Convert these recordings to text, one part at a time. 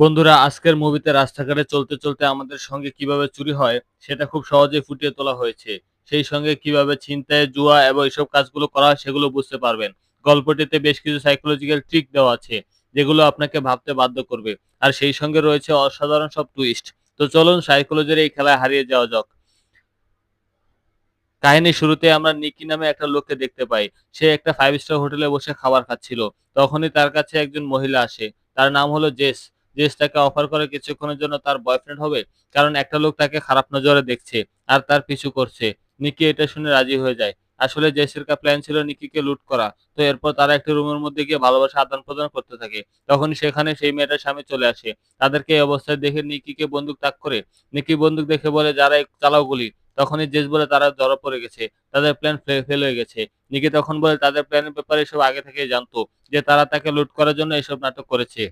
বন্ধুরা, আজকের মুভিতে রাস্তাঘাটে চলতে চলতে আমাদের সঙ্গে কীভাবে চুরি হয়, সেটা খুব সহজেই ফুটিয়ে তোলা হয়েছে। সেই সঙ্গে কীভাবে ছিনতাই, জুয়া এবং এসব কাজগুলো করা হয় সেগুলো বুঝতে পারবেন। গল্পটিতে বেশ কিছু সাইকোলজিক্যাল ট্রিক দেওয়া আছে, যেগুলো আপনাকে ভাবতে বাধ্য করবে। আর সেই সঙ্গে রয়েছে অসাধারণ সব টুইস্ট তো চলুন সাইকোলজির এই খেলায় হারিয়ে যাওয়া যাক। কাহিনীর শুরুতে আমরা নিকি নামে একটা লোককে দেখতে পাই। সে একটা ফাইভ স্টার হোটেলে বসে খাবার খাচ্ছিল। তখনই তার কাছে একজন মহিলা আসে। তার নাম হলো জেস। জেস তাকে অফার করে কিছুক্ষণের জন্য তার বয়ফ্রেন্ড হবে, কারণ একটা লোক তাকে খারাপ নজরে দেখছে আর তার পিছু করছে। নিকি এটা শুনে রাজি হয়ে যায়। আসলে জেসের কা প্ল্যান ছিল নিকিকে লুট করা, তো এরপর তারা একটা রুমের মধ্যে গিয়ে ভালোবাসা আদান প্রদান করতে থাকে। তখন সেখানে সেই মেয়েটার স্বামী চলে আসে। তাদেরকে এই অবস্থায় দেখে নিকিকে বন্দুক তাক করে, নিকি বন্দুক দেখে বলে, যারা চালাও গুলি। তখনই জেস বলে, তারা ধরা পড়ে গেছে। তাদের প্ল্যান ফেল হয়ে গেছে। নিকি তখন বলে, তাদের প্ল্যানের ব্যাপারে এসব আগে থেকেই জানতো যে তারা তাকে লুট করার জন্য এসব নাটক করেছে।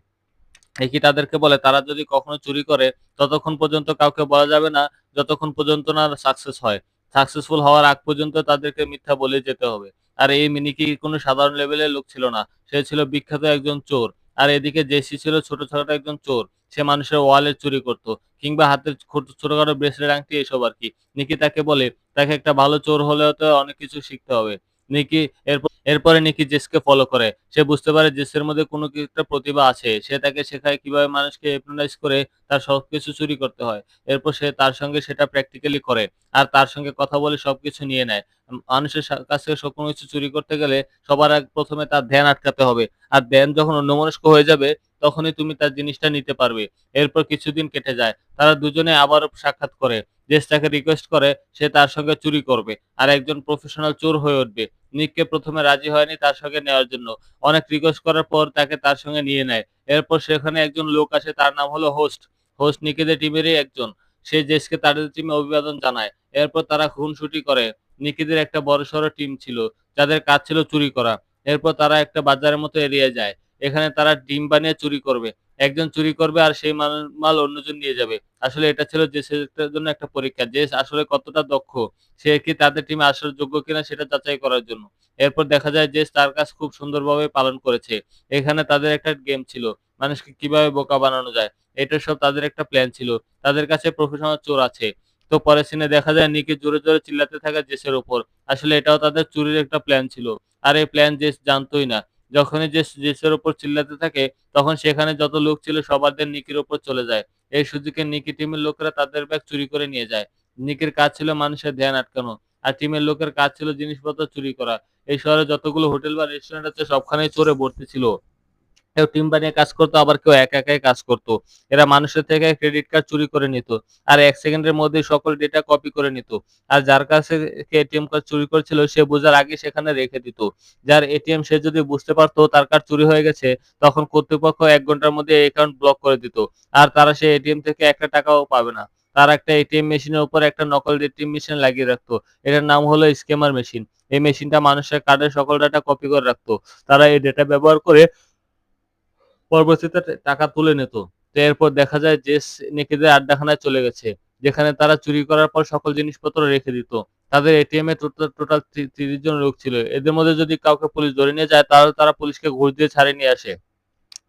একি তাদেরকে বলে, তারা যদি কখনো চুরি করে, ততক্ষণ পর্যন্ত কাউকে বলা যাবে না, যতক্ষণ পর্যন্ত না সাকসেস হয়। সাকসেসফুল হওয়ার আগ পর্যন্ত তাদেরকে মিথ্যা বলে যেতে হবে। আর এই মিনিকি কোনো সাধারণ লেভেলের লোক ছিল না? সে ছিল বিখ্যাত একজন চোর। আর এদিকে জেসি ছিল ছোট ছোট একজন চোর। সে মানুষের ওয়ালেট চুরি করত, কিংবা হাতের ছোটখাটো ব্রেসলেট আংটি এসব আর কি। নিকি তাকে বলে, তাকে একটা ভালো চোর হলেও তো অনেক কিছু শিখতে হবে। নিকি এরপর, এরপরে নিকি জেসকে ফলো করে। সে বুঝতে পারে জেসের মধ্যে কোনো একটা প্রতিভা আছে। সে তাকে শেখায় কীভাবে মানুষকে হিপনোটাইজ করে তার সবকিছু চুরি করতে হয়। এরপর সে তার সঙ্গে সেটা প্র্যাকটিক্যালি করে আর তার সঙ্গে কথা বলে সবকিছু নিয়ে নেয়। মানুষের কাছ কোনো কিছু চুরি করতে গেলে সবার আগে, প্রথমে তার ধ্যান আটকাতে হবে। আর ধ্যান যখন অন্যমনস্ক হয়ে যাবে, তখনই তুমি তার জিনিসটা নিতে পারবে। এরপর কিছুদিন কেটে যায়। তারা দুজনে আবার সাক্ষাৎ করে। জেস তাকে রিকোয়েস্ট করে, সে তার সঙ্গে চুরি করবে। আর একজন প্রফেশনাল চোর হয়ে উঠবে। নিককে প্রথমে রাজি হয়নি তার সঙ্গে নেওয়ার জন্য। অনেক রিকোয়েস্ট করার পর তাকে তার সঙ্গে নিয়ে নেয়। এরপর সেখানে একজন লোক আসে, তার নাম হলো হোস্ট হোস্ট নিকিদের টিমেরই একজন। সে জেসকে তাদের টিমে অভিবাদন জানায়। এরপর তারা খুনসুটি করে। নিকিদের একটা বড়সড় টিম ছিল, যাদের কাজ ছিল চুরি করা। এরপর তারা একটা বাজারের মতো এরিয়া যায়। এখানে তারা ডিম বানিয়ে চুরি করবে। একজন চুরি করবে আর সেই মাল অন্যজন নিয়ে যাবে। আসলে এটা ছিল জেসের জন্য একটা পরীক্ষা জেস আসলে কতটা দক্ষ, সে কি তাদের টিমে আসার যোগ্য কিনা সেটা যাচাই করার জন্য। এরপর দেখা যায় যে তার কাজ খুব সুন্দরভাবে পালন করেছে। এখানে তাদের একটা গেম ছিল, মানুষকে কীভাবে বোকা বানানো যায়, এটা সব তাদের একটা প্ল্যান ছিল। তাদের কাছে প্রফেশনাল চোর আছে। তো পরের সিনে দেখা যায় নিকে জোরে জোরে চিল্লাতে থাকা জেসের উপর। আসলে এটাও তাদের চুরির একটা প্ল্যান ছিল। আর এই প্ল্যান জেস জানতোই না। যখনই যে জেসের উপর চিল্লাতে থাকে, তখন সেখানে যত লোক ছিল সবাদের নিকির উপর চলে যায়। এই সুযোগে নিকি টিমের লোকেরা তাদের ব্যাগ চুরি করে নিয়ে যায়। নিকির কাজ ছিল মানুষের ধ্যান আটকানো, আর টিমের লোকের কাজ ছিল জিনিসপত্র চুরি করা। এই শহরে যতগুলো হোটেল বা রেস্টুরেন্ট আছে, সবখানেই চোরে ভর্তি ছিল। কেউ টিম বানিয়ে কাজ করতো, আবার কেউ একা একাই কাজ করতো। এরা মানুষের থেকে ক্রেডিট কার্ড চুরি করে নিত আর এক সেকেন্ডের মধ্যে সকল ডেটা কপি করে নিত। আর যার কাছে এটিএম কার্ড চুরি করেছিল, সে বোঝার আগে সেখানে রেখে দিত। যার এটিএম সে যদি বুঝতে পারতো তার কার্ড চুরি হয়ে গেছে, তখন কর্তৃপক্ষ এক ঘণ্টার মধ্যে অ্যাকাউন্ট ব্লক করে দিত। আর তারা সেই এটিএম থেকে একটা টাকাও পাবে না। তার একটা এটিএম মেশিনের উপর একটা নকল এটিএম মেশিন লাগিয়ে রাখতো। এটার নাম হলো স্ক্যামার মেশিন এই মেশিনটা মানুষের কার্ডের সকল ডাটা কপি করে রাখতো। তারা এই ডেটা ব্যবহার করে পরবর্তীতে টাকা তুলে নিত। তো এরপর দেখা যায় যে নেকিদের আড্ডাখানায় চলে গেছে, যেখানে তারা চুরি করার পর সকল জিনিসপত্র রেখে দিত। তাদের এটিএম এ টোটাল তিরিশ জন লোক ছিল। এদের মধ্যে যদি কাউকে পুলিশ ধরে নিয়ে যায়, তাহলে তারা পুলিশকে ঘুষ দিয়ে ছাড়িয়ে নিয়ে আসে।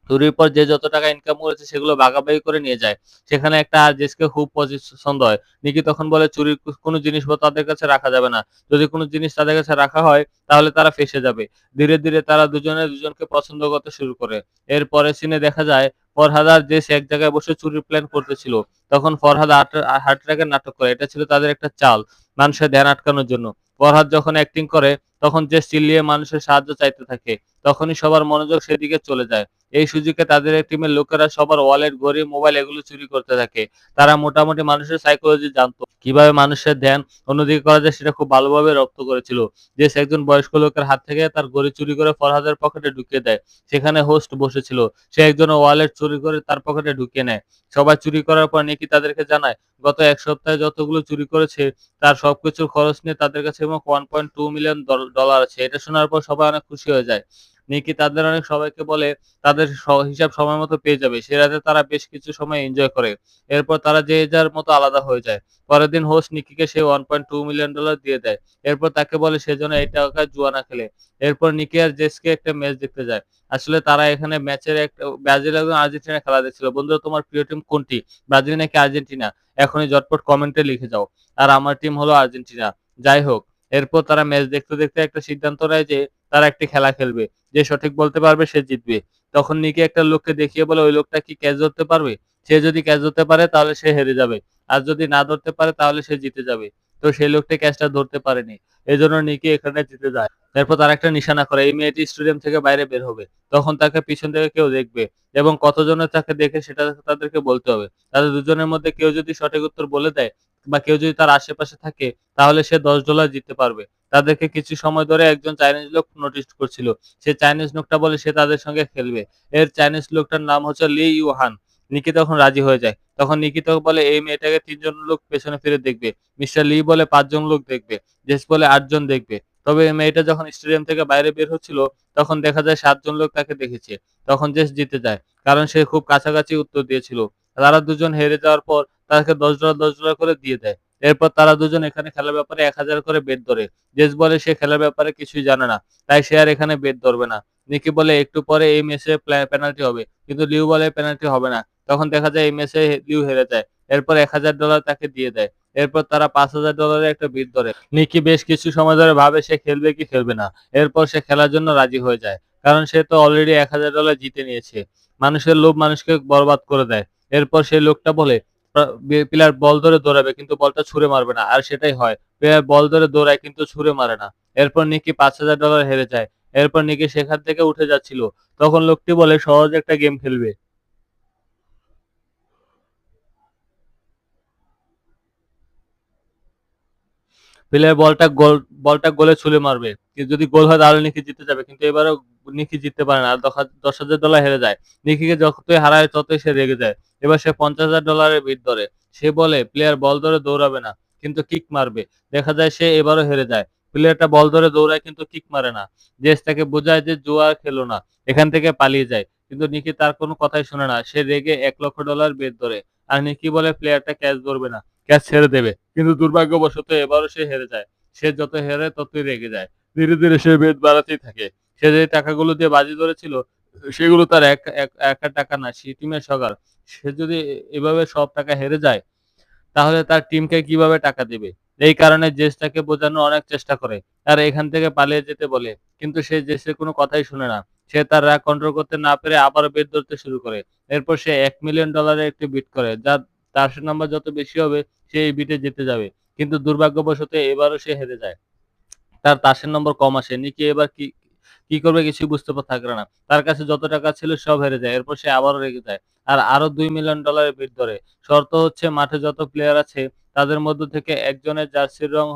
চুরির পর যে যত টাকা ইনকাম করেছে সেগুলো ভাগাভাগি করে নিয়ে যায়। সেখানে একটা আরজেসকে খুব পছন্দ হয় নিকি তখন বলে, চুরির কোনো জিনিসপত্র তাদের কাছে রাখা যাবে না। যদি কোনো জিনিস তাদের কাছে রাখা হয়, তাহলে তারা ফেসে যাবে। ধীরে ধীরে তারা দুজনে দুজনকে পছন্দ করতে শুরু করে। এর পরে সিনে দেখা যায়, ফরহাদ আর জেস এক জায়গায় বসে চুরির প্ল্যান করতেছিল। তখন ফরহাদ হার্ট অ্যাটাকের নাটক করে। এটা ছিল তাদের একটা চাল, মানুষের ধ্যান আটকানোর জন্য। ফরহাদ যখন অ্যাক্টিং করে, তখন জেস চিল্লিয়ে মানুষের সাহায্য চাইতে থাকে। তখনই সবার মনোযোগ সেদিকে চলে যায়। এই সুযোগে তাদের টিমের লোকেরা সবার ওয়ালেট ঘড়ি মোবাইল এগুলো চুরি করতে থাকে। তারা মোটামুটি মানুষের সাইকোলজি জানতো। কীভাবে মানুষের ধ্যান অন্যদিকে করা যায় সেটা খুব ভালোভাবে রপ্ত করেছিল। যে একজন বয়স্ক লোকের হাত থেকে তার ঘড়ি চুরি করে ফরহাদের পকেটে ঢুকিয়ে দেয়। সেখানে হোস্ট বসেছিল। সে একজন ওয়ালেট চুরি করে তার পকেটে ঢুকিয়ে নেয়। সবাই চুরি করার পর নেকি তাদেরকে জানায়, গত এক সপ্তাহে যতগুলো চুরি করেছে, তার সবকিছুর খরচ নিয়ে তাদের কাছে এবং one point two million dollar আছে। এটা শোনার পর সবাই অনেক খুশি হয়ে যায়। নিকি তাদের অনেক সবাইকে বলে তাদের হিসাব সময় মতো পেয়ে যাবে। সে রাতে তারা বেশ কিছু সময় এনজয় করে। এরপর তারা যে যার মতো আলাদা হয়ে যায়। পরের দিন হোস্ট নিকিকে সে $1.2 মিলিয়ন ডলার দিয়ে দেয়। এরপর তাকে বলে সে যেন এই টাকায় জুয়া না খেলে। এরপর নিকি আর জেসকে একটা ম্যাচ দেখতে যায়। আসলে তারা এখানে ম্যাচের একটা ব্রাজিল এবং আর্জেন্টিনা খেলা দেখছিল। বন্ধুরা তোমার প্রিয় টিম কোনটি? ব্রাজিল নাকি আর্জেন্টিনা? এখনই ঝটপট কমেন্টে লিখে যাও। আর আমার টিম হলো আর্জেন্টিনা। যাই হোক, এরপর তারা ম্যাচ দেখতে, দেখতে একটা সিদ্ধান্ত নেয় যে তারা একটি খেলা খেলবে। যে সঠিক বলতে পারবে সে জিতবে। তখন নিকি একটা লোককে দেখিয়ে বলে, ওই লোকটা কি ক্যাচ ধরতে পারবে? সে যদি ক্যাচ ধরতে পারে তাহলে সে হেরে যাবে। আর যদি না ধরতে পারে তাহলে সে জিতে যাবে। তো সেই লোকটি ক্যাচটা ধরতে পারেনি। এজন্য নিকি এখানে জিতে যায়। এরপর তার একটা নিশানা করে, এই মেয়েটি স্টেডিয়াম থেকে বাইরে বের হবে। তখন তাকে পিছন থেকে কেউ দেখবে এবং কতজনে তাকে দেখে সেটা তাদেরকে বলতে হবে। তাদের দুজনের মধ্যে কেউ যদি সঠিক উত্তর বলে দেয় বা কেউ যদি তার আশেপাশে থাকে তাহলে সে $10 জিততে পারবে। তাদেরকে কিছু সময় ধরে একজন চাইনিজ লোক নোটিস করছিল। সে চাইনিজ লোকটা বলে সে তাদের সঙ্গে খেলবে। এর চাইনিজ লোকটার নাম হচ্ছে লি ইউহান। নিকি তখন রাজি হয়ে যায়। তখন নিকি বলে, এই মেয়েটাকে তিনজন লোক পেছনে ফিরে দেখবে। মিস্টার লি বলে, পাঁচজন লোক দেখবে। জেস বলে, আটজন দেখবে। তবে এই মেয়েটা যখন স্টেডিয়াম থেকে বাইরে বের হচ্ছিল, তখন দেখা যায় সাতজন লোক তাকে দেখেছে। তখন জেস জিতে যায়। কারণ সে খুব কাছাকাছি উত্তর দিয়েছিল। তারা দুজন হেরে যাওয়ার পর তাকে $10 $10 করে দিয়ে দেয়। এরপর তারা দুজন এখানে খেলার ব্যাপারে ১০০০ করে বেট ধরে। জেস বলে সে খেলার ব্যাপারে কিছুই জানে না। তাই সে আর এখানে বেট ধরবে না। নিকি বলে, একটু পরে এই ম্যাচে পেনাল্টি হবে। কিন্তু লিউ বলে পেনাল্টি হবে না। তখন দেখা যায়, এই ম্যাচে লিউ হেরে যায়। এরপর $১০০০ তাকে দিয়ে দেয়। এরপর তারা $৫০০০ এর একটা বিট ধরে। নিকি বেশ কিছু সময় ধরে ভাবে, সে খেলবে কি খেলবে না। এরপর সে খেলার জন্য রাজি হয়ে যায়। কারণ সে তো অলরেডি $১০০০ জিতে নিয়েছে। মানুষের লোভ মানুষকে বরবাদ করে দেয়। এরপর সেই লোকটা বলে প্লেয়ার বল ধরে দৌড়াবে কিন্তু বলটা ছুঁড়ে মারবে না। আর সেটাই হয়। প্লেয়ার বল ধরে দৌড়ায় কিন্তু ছুঁড়ে মারে না। এরপর নিকি $৫০০০ হেরে যায়। এরপর নিকি সেখান থেকে উঠে যাচ্ছিল। তখন লোকটি বলে, সহজ একটা গেম খেলবে। প্লেয়ার বলটা গোল বলটা গোলে ছুলে মারবে। যদি গোল হয় তাহলে নিকি জিতে যাবে। কিন্তু এবারেও নিকি জিততে পারে না। আর দখা $১০০০০ হেরে যায়। নিকিকে যতই হারায় ততই সে রেগে যায়। এবার সে $৫০০০০ এর বিট ধরে। সে বলে প্লেয়ার বল ধরে দৌড়াবে না। কিন্তু কিক মারবে। দেখা যায় সে এবারও হেরে যায়। প্লেয়ারটা বল ধরে দৌড়ায় কিন্তু কিক মারে না। জেস তাকে বোঝায় যে জুয়া খেলো না। এখান থেকে পালিয়ে যায়। কিন্তু নিকি তার কোনো কথাই শোনে না। সে রেগে $১,০০,০০০ বেট ধরে। আর নিকি বলে প্লেয়ারটা ক্যাচ ধরবে না। ক্যাচ ছেড়ে দেবে। কিন্তু দুর্ভাগ্যবশত এবারও সে হেরে যায়। সে যত হেরে ততই রেগে যায়। ধীরে, ধীরে সে বেদ বাড়াতেই থাকে। সে যে টাকাগুলো দিয়ে বাজি ধরেছিল সেগুলো তার এক এক টাকা না, সে টিমের সবার। সে যদি এভাবে সব টাকা হেরে যায় তাহলে তার টিমকে কীভাবে টাকা দেবে এই কারণে জেস তাকে বোঝানোর অনেক চেষ্টা করে। আর এখান থেকে পালিয়ে যেতে বলে। কিন্তু সে জেসের কোনো কথাই শোনে না। সে তার রাগ কন্ট্রোল করতে না পেরে আবার বেট ধরতে শুরু করে। এরপর সে $১ মিলিয়ন ডলারের একটি বিট করে। যার তার নাম্বার যত বেশি হবে সে এই বিটে জিতে যাবে। কিন্তু দুর্ভাগ্যবশত এবারও সে হেরে যায়। তার তাসের নম্বর কম আসে। নিকি এবার কি কি করবে কিছুই বুঝতে থাকে না। তার কাছে যত টাকা ছিল সব হেরে যায়। এরপর সে আবারও রেগে যায়। আর আরও $২ মিলিয়ন ডলারের বিট ধরে। শর্ত হচ্ছে মাঠে যত প্লেয়ার আছে, তাদের মধ্য থেকে একজনের জার্সির রং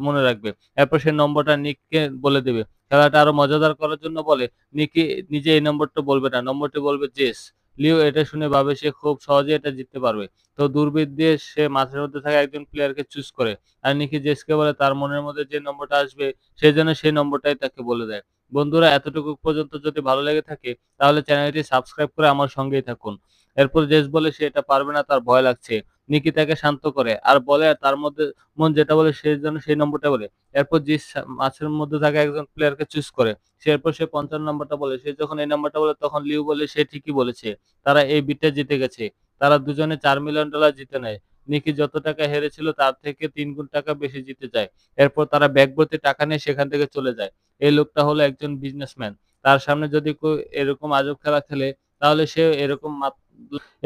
মনে রাখবে। এরপর সে নম্বরটা নিককে বলে দেবে। খেলাটা আরও মজাদার করার জন্য বলে, নিকি নিজে এই নম্বরটা বলবে না। নম্বরটি বলবে জেস। লিও এটা শুনে ভাবে সে খুব সহজে এটা জিততে পারবে। তো দুর্বৃত্ত দিয়ে সে মাঠের মধ্যে থাকা একজন প্লেয়ারকে চুজ করে। আর নিকি জেসকে বলে তার মনের মধ্যে যে নম্বরটা আসবে, সে যেন সেই নম্বরটাই তাকে বলে দেয়। বন্ধুরা, এতটুকু পর্যন্ত যদি ভালো লেগে থাকে, তাহলে চ্যানেলটি সাবস্ক্রাইব করে আমার সঙ্গেই থাকুন। এরপর জেস বলে সে এটা পারবে না, তার ভয় লাগছে। নিকি তাকে শান্ত করে। আর বলে তার মধ্যে মন যেটা বলে সে যেন সেই নম্বরটা বলে। এরপর জেস মাঠের মধ্যে থাকা একজন প্লেয়ারকে চুজ করে। সে এরপর সে ৫৫ নম্বরটা বলে। সে যখন এই নম্বরটা বলে, তখন লিউ বলে, সে ঠিকই বলেছে। তারা এই বিটে জিতে গেছে। তারা দুজনে $৪ মিলিয়ন ডলার জিতে নেয়। নিকি যত টাকা হেরেছিল, তার থেকে ৩ গুণ টাকা বেশি জিতে যায়। এরপর তারা ব্যাগ ভর্তি টাকা নিয়ে সেখান থেকে চলে যায়। এই লোকটা হলো একজন বিজনেসম্যান। তার সামনে যদি এরকম আজব খেলা খেলে তাহলে সে এরকম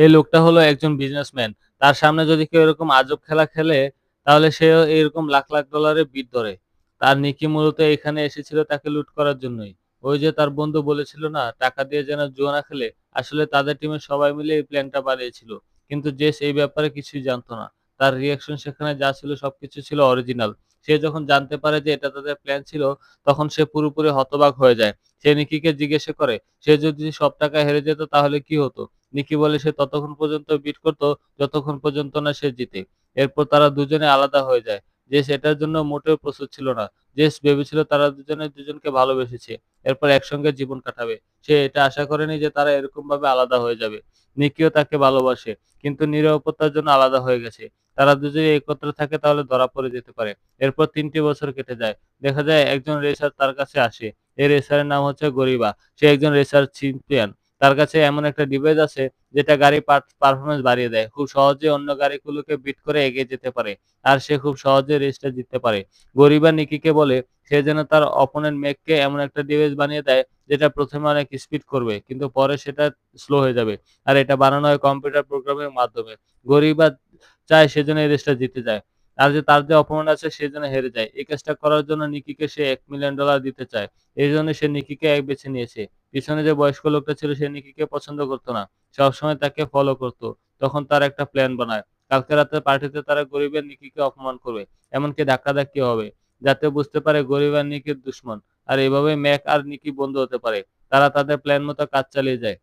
এই লোকটা হলো একজন বিজনেসম্যান। তার সামনে যদি কেউ এরকম আজব খেলা খেলে তাহলে সে এরকম লাখ, লাখ ডলারের বিট ধরে। তার নিকি মূলত এখানে এসেছিল তাকে লুট করার জন্যই। ওই যে তার বন্ধু বলেছিল না টাকা দিয়ে যেন জুয়া না খেলে, আসলে তাদের টিমের সবাই মিলে এই প্ল্যানটা বানিয়েছিল। কিন্তু জেস এই ব্যাপারে কিছুই জানতো না। তার রিঅ্যাকশন সেখানে যা ছিল সবকিছু ছিল অরিজিনাল। সে যখন জানতে পারে যে এটা তাদের প্ল্যান ছিল তখন সে পুরোপুরি হতবাক হয়ে যায়। সে নিকিকে জিজ্ঞেস করে সে যদি সব টাকা হেরে যেত তাহলে কি হতো? নিকি বলে সে ততক্ষণ পর্যন্ত বিট করত যতক্ষণ পর্যন্ত না সে জিতে। এরপর তারা দুজনে আলাদা হয়ে যায়। যে সেটার জন্য মোটেও প্রস্তুত ছিল না। জেস ভেবেছিল তারা দুজনে দুজনকে ভালোবেসেছে। এরপর একসঙ্গে জীবন কাটাবে। সে এটা আশা করেনি যে তারা এরকম ভাবে আলাদা হয়ে যাবে। নিকিও তাকে ভালোবাসে, কিন্তু নিরাপত্তার জন্য আলাদা হয়ে গেছে। তারা দুজনে একত্রে থাকে তাহলে ধরা পড়ে যেতে পারে। এরপর তিনটি বছর কেটে যায়। দেখা যায় একজন রেসার তার কাছে আসে। এই রেসারের নাম হচ্ছে গরিবা। সে একজন রেসার চ্যাম্পিয়ন। তার কাছে এমন একটা ডিভাইস আছে যেটা গাড়ি পারফরমেন্স বাড়িয়ে দেয়। খুব সহজে অন্য গাড়িগুলোকে বিট করে এগিয়ে যেতে পারে। আর সে খুব সহজে রেসটা জিততে পারে। গরিবা নিকিকে বলে, সে যেন তার অপোনেন্ট মেগকে এমন একটা ডিভাইস বানিয়ে দেয় যেটা প্রথমে অনেক স্পিড করবে। কিন্তু পরে সেটা স্লো হয়ে যাবে। আর এটা বানানো হয় কম্পিউটার প্রোগ্রামের মাধ্যমে। গরিবা চায় সে যেন এই রেসটা জিতে যায়। আর যে তার যে অপমান আছে সে যেন হেরে যায়। এই কাজটা করার জন্য নিকিকে সে এক মিলিয়ন ডলার দিতে চায়। এই জন্য সে নিকিকে এক বেছে নিয়েছে। পিছনে যে বয়স্ক লোকটা ছিল, সে নিকিকে পছন্দ করতো না। সবসময় তাকে ফলো করত। তখন তার একটা প্ল্যান বানায়। কালকে রাতে পার্টিতে তারা গরিবের নিকিকে অপমান করবে। এমনকি ধাক্কাধাক্কি হবে। যাতে বুঝতে পারে গরিব আর নিকির দুশমন। আর এভাবে ম্যাক আর নিকি বন্ধু হতে পারে। তারা তাদের প্ল্যান মতো কাজ চালিয়ে যায়।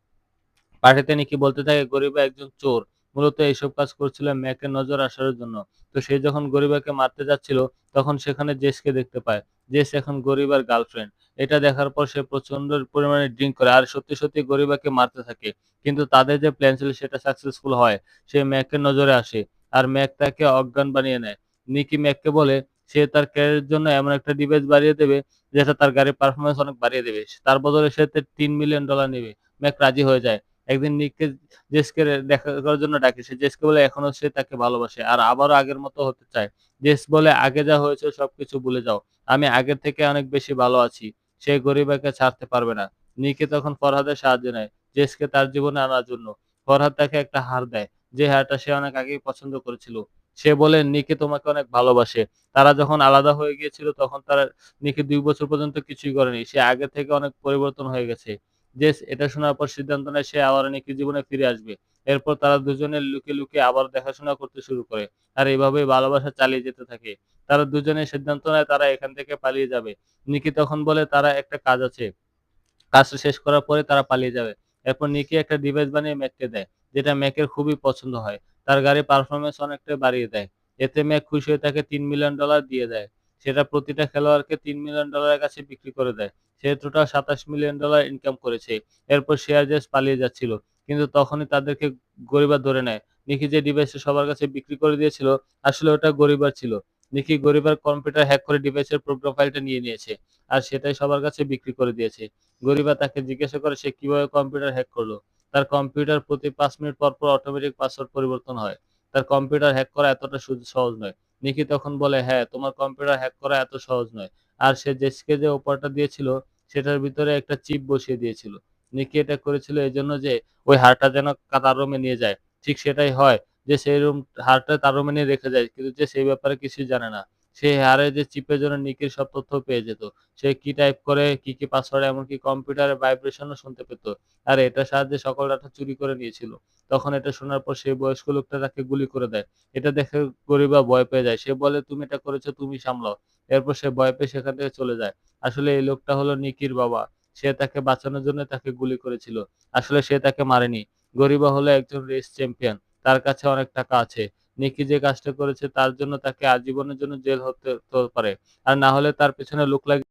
পার্টিতে নিকি বলতে থাকে, গরিবা একজন চোর। মূলত এইসব কাজ করছিল ম্যাকের নজর আসার জন্য। তো সে যখন গরিবাকে মারতে যাচ্ছিল তখন সেখানে জেসকে দেখতে পায়। জেস এখন গরিবার গার্লফ্রেন্ড। এটা দেখার পর সে প্রচণ্ড পরিমাণে ড্রিঙ্ক করে আর সত্যি, সত্যি গরিবাকে মারতে থাকে। কিন্তু তাদের যে প্ল্যান ছিল সেটা সাকসেসফুল হয়। সে ম্যাকের নজরে আসে। আর ম্যাক তাকে অজ্ঞান বানিয়ে নেয়। নিকি ম্যাককে বলে সে তার ক্যারিয়ারের জন্য এমন একটা ডিভাইস বাড়িয়ে দেবে যেটা তার গাড়ির পারফরমেন্স অনেক বাড়িয়ে দেবে। তার বদলে সে তিন মিলিয়ন ডলার নেবে। ম্যাক রাজি হয়ে যায়। একদিন নিককে জেসকে দেখা করার জন্য ডাকে। সে জেসকে বলে, এখনও সে তাকে ভালোবাসে। আর আবারও আগের মতো হতে চায়। জেস বলে, আগে যা হয়েছে সবকিছু ভুলে যাও। আমি আগের থেকে অনেক বেশি ভালো আছি। সে গরিবাকে ছাড়তে পারবে না। নিকে তখন ফরহাদের সাহায্য নেয়। জেসকে তার জীবনে আনার জন্য। ফরহাদ তাকে একটা হার দেয়। যে হারটা সে অনেক আগেই পছন্দ করেছিল। সে বলে নিকে তোমাকে অনেক ভালোবাসে। তারা যখন আলাদা হয়ে গিয়েছিল, তখন তারা নিকে দুই বছর পর্যন্ত কিছুই করেনি। সে আগে থেকে অনেক পরিবর্তন হয়ে গেছে। জেস এটা শোনার পর সিদ্ধান্ত নেয় সে আবার নিকির জীবনে ফিরে আসবে। এরপর তারা দুজনে লুকে লুকিয়ে আবার দেখাশোনা করতে শুরু করে। আর এভাবেই ভালোবাসা চালিয়ে যেতে থাকে। তারা দুজনে সিদ্ধান্ত নেয় তারা এখান থেকে পালিয়ে যাবে। নিকি তখন বলে, তারা একটা কাজ আছে। কাজটা শেষ করার পরে তারা পালিয়ে যাবে। এরপর নিকি একটা ডিভাইস বানিয়ে ম্যাককে দেয়। যেটা ম্যাকের খুবই পছন্দ হয়। তার গাড়ির পারফরমেন্স অনেকটাই বাড়িয়ে দেয়। এতে ম্যাক খুশি হয়ে তাকে তিন মিলিয়ন ডলার দিয়ে দেয়। সেটা প্রতিটা খেলোয়াড়কে $৩ মিলিয়ন এর কাছে বিক্রি করে দেয়। সে টোটাল $২৭ মিলিয়ন ইনকাম করেছে। এরপর শেয়ার জেস পালিয়ে যাচ্ছিল। কিন্তু তখনই তাদেরকে গরিবা ধরে নেয়। নিকি যে ডিভাইসটা সবার কাছে বিক্রি করে দিয়েছিল আসলে ওটা গরিবার ছিল। নিকি গরিবার কম্পিউটার হ্যাক করে ডিভাইসের প্রোফাইলটা নিয়ে নিয়েছে। আর সেটাই সবার কাছে বিক্রি করে দিয়েছে। গরিবা তাকে জিজ্ঞাসা করে সে কীভাবে কম্পিউটার হ্যাক করল। তার কম্পিউটার প্রতি পাঁচ মিনিট পর, পর অটোমেটিক পাসওয়ার্ড পরিবর্তন হয়। তার কম্পিউটার হ্যাক করা এতটা সহজ নয়। নিকি তখন বলে হ্যাঁ, তোমার কম্পিউটার হ্যাক করা এত সহজ নয়। আর সে জেসকে যে ওপারটা দিয়েছিল সেটার ভিতরে একটা চিপ বসিয়ে দিয়েছিল। নিকি এটা করেছিল এই জন্য যে ওই হারটা যেন তার রুমে নিয়ে যায়। ঠিক সেটাই হয় যে সেই রুম হারটা তার রুমে নিয়ে রেখে যায়। কিন্তু যে সেই ব্যাপারে কিছুই জানে না। সেই হারে যে চিপের জন্য নিকির সব তথ্য পেয়ে যেত। সে কি টাইপ করে, কি, কি পাসওয়ার্ড এমনকি কম্পিউটারের ভাইব্রেশন ও শুনতে পেত। আর এটার সাহায্যে সকল ডাটা চুরি করে নিয়েছিল। তখন এটা শোনার পর সেই বয়স্ক লোকটা তাকে গুলি করে দেয়। এটা দেখে গরিবা ভয় পেয়ে যায়। সে বলে তুমি এটা করেছ তুমি সামলাও। এরপর সে ভয় পেয়ে সেখান থেকে চলে যায়। আসলে এই লোকটা হলো নিকির বাবা। সে তাকে বাঁচানোর জন্য তাকে গুলি করেছিল। আসলে সে তাকে মারেনি। গরিবা হলো একজন রেস চ্যাম্পিয়ন। তার কাছে অনেক টাকা আছে। নিকি যে কাজটা করেছে তার জন্য তাকে আজীবনের জন্য জেল হতে পারে। আর না হলে তার পেছনে লোক লাগিয়ে